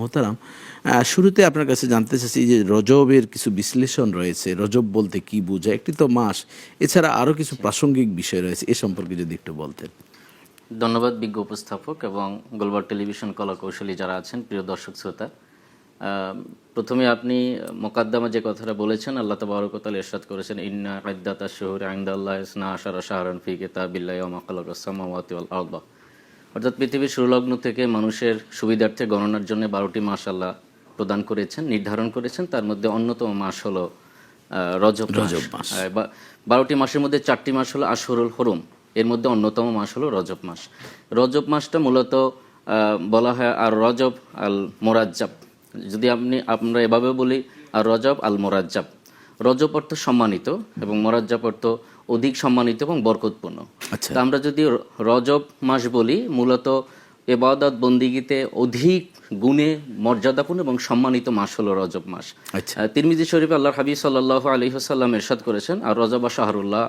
মোহতারাম। শুরুতে আপনার কাছে জানতে চাচ্ছি যে রজবের কিছু বিশ্লেষণ রয়েছে, রজব বলতে কি বোঝায়? একটি তো মাস, এছাড়া আরও কিছু প্রাসঙ্গিক বিষয় রয়েছে, এ সম্পর্কে যদি একটু বলতেন। ধন্যবাদ, বিজ্ঞ উপস্থাপক এবং গোলবার টেলিভিশন কলা কৌশলী যারা আছেন, প্রিয় দর্শক শ্রোতা। প্রথমে আপনি মোকাদ্দামা যে কথাটা বলেছেন, আল্লাহ তবরকতাল এরশাদ করেছেন, ইন্না আদাতা শহর আইন্দাল্লাহ ইসনা আশারা শাহরান ফি কিতাবিল্লাহ ওয়া মা অর্থাৎ পৃথিবীর সুলগ্ন থেকে মানুষের সুবিধার্থে গণনার জন্য বারোটি মাস আল্লাহ প্রদান করেছেন নির্ধারণ করেছেন। তার মধ্যে অন্যতম মাস হলো রজব রজব মাস। বারোটি মাসের মধ্যে চারটি মাস হলো আশহুরুল হরুম। এর মধ্যে অন্যতম মাস হলো রজব মাস। রজব মাসটা মূলত আহ, বলা হয় আর রজব আল মোরাজ্জাব। যদি আপনি আমরা এভাবে বলি আর রজব আল মোরাজ্জাব। রজব অর্থ সম্মানিত এবং মোরাজ্জাব অর্থ অধিক সম্মানিত এবং বরকতপূর্ণ আচ্ছা। আমরা যদি রজব মাস বলি মূলত এবাদত বন্দিগিতে অধিক গুণে মর্যাদাপূর্ণ এবং সম্মানিত মাস হলো রজব মাস আচ্ছা। তিরমিজি শরীফ আল্লাহ হাবিব সাল্লাহ আলী হাসাল্লাম এরশাদ করেছেন আর রজব শাহরুল্লাহ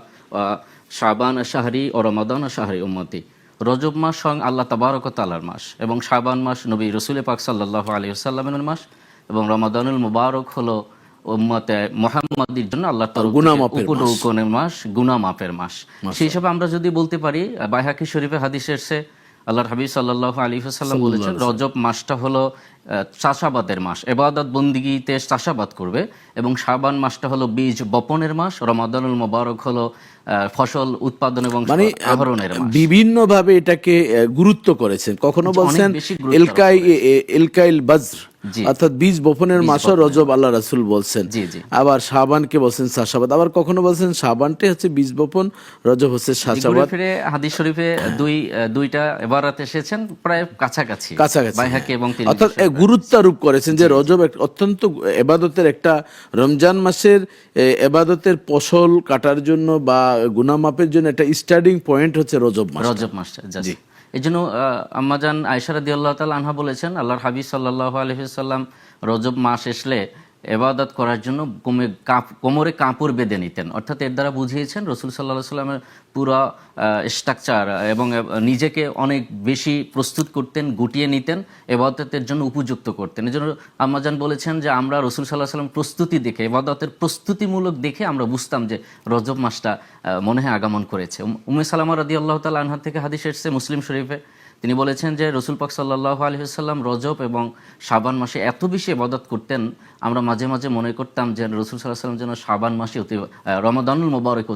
শাবান শাহরি ও রমাদান শাহরি উম্মতি রজব মাস স্বয়ং আল্লাহ তাবারক তালার মাস এবং শাবান মাস নবী রসুল পাক সাল্লাহ আলী সাল্লামের মাস এবং রমাদানুল মুবারক হলো উম্মতে মোহাম্মদীর জন্য আল্লাহ গুনামাপের মাস। সেই হিসাবে আমরা যদি বলতে পারি বাইহাকি শরীফে হাদিস এসছে আল্লাহর হাবিব সাল্লাহ আলী সাল্লাম বলেছেন রজব মাসটা হলো চাষাবাদের মাস এবাদত বন্দিগিতে চাষাবাদ করবে এবং শাবান মাসটা হলো বীজ বপনের মাস রমাদানুল মোবারক হলো আহ, ফসল উৎপাদন এবং মানে আহরণের বিভিন্ন ভাবে এটাকে গুরুত্ব করেছেন। কখনো বলছেন এলকাই এলকাইল বজ্র। অর্থাৎ বীজ বপনের মাসও রজব আল্লাহ রাসূল বলছেন। আবার শাবানকে বলছেন চাষাবাদ আবার কখনো বলছেন শাবানটি হচ্ছে বীজ বপন রজব হচ্ছে ফিরে হাদিস শরীফে দুই দুইটা এবারাত এসেছেন প্রায় কাছাকাছি। কাছাকাছি। বাইহাকি এবং অর্থাৎ এ গুরুত্বারোপ করেছেন যে রজব অত্যন্ত এবাদতের একটা রমজান মাসের এবাদতের ফসল কাটার জন্য বা গুনামাপের জন্য একটা স্টার্টিং পয়েন্ট হচ্ছে রজব মাস রজব মাসটা জি। এই জন্য আম্মাজান আয়সারাদি আল্লাহ তাল আনহা বলেছেন, আল্লাহর হাবিব সাল্লাহ আলহিসাল্লাম রজব মাস আসলে এবাদত করার জন্য কোমে কোমরে কাপড় বেঁধে নিতেন। অর্থাৎ এর দ্বারা বুঝিয়েছেন রসুল সাল্লাহ সাল্লামের পুরো স্ট্রাকচার এবং নিজেকে অনেক বেশি প্রস্তুত করতেন, গুটিয়ে নিতেন, এবাদতের জন্য উপযুক্ত করতেন। এই জন্য আম্মাজান বলেছেন যে, আমরা রসুল সাল্লাহ সাল্লাম প্রস্তুতি দেখে, এবাদতের প্রস্তুতিমূলক দেখে আমরা বুঝতাম যে, রজব মাসটা মনে হয় আগমন করেছে। উম- সালামা রাদি আল্লাহ তাল আনহা থেকে হাদিস এসছে মুসলিম শরীফে। তিনি বলেছেন যে রসুল পাক সাল্লাহ আলহিহাল্লাম রজব এবং সাবান মাসে এত বেশি ইবাদত করতেন, আমরা মাঝে মাঝে মনে করতাম যে রসুল সাল্লাহ যেন সাবান মাসে অতি রমাদানুল মোবারক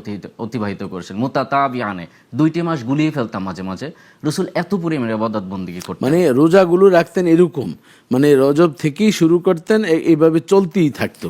অতিবাহিত করেছেন। মোতাতাবিয়ানে দুইটি মাস গুলিয়ে ফেলতাম মাঝে মাঝে। রসুল এত পরিমাণে ইবাদত বন্দিগি করতেন। মানে রোজাগুলো রাখতেন এরকম মানে রজব থেকেই শুরু করতেন এইভাবে চলতেই থাকতো।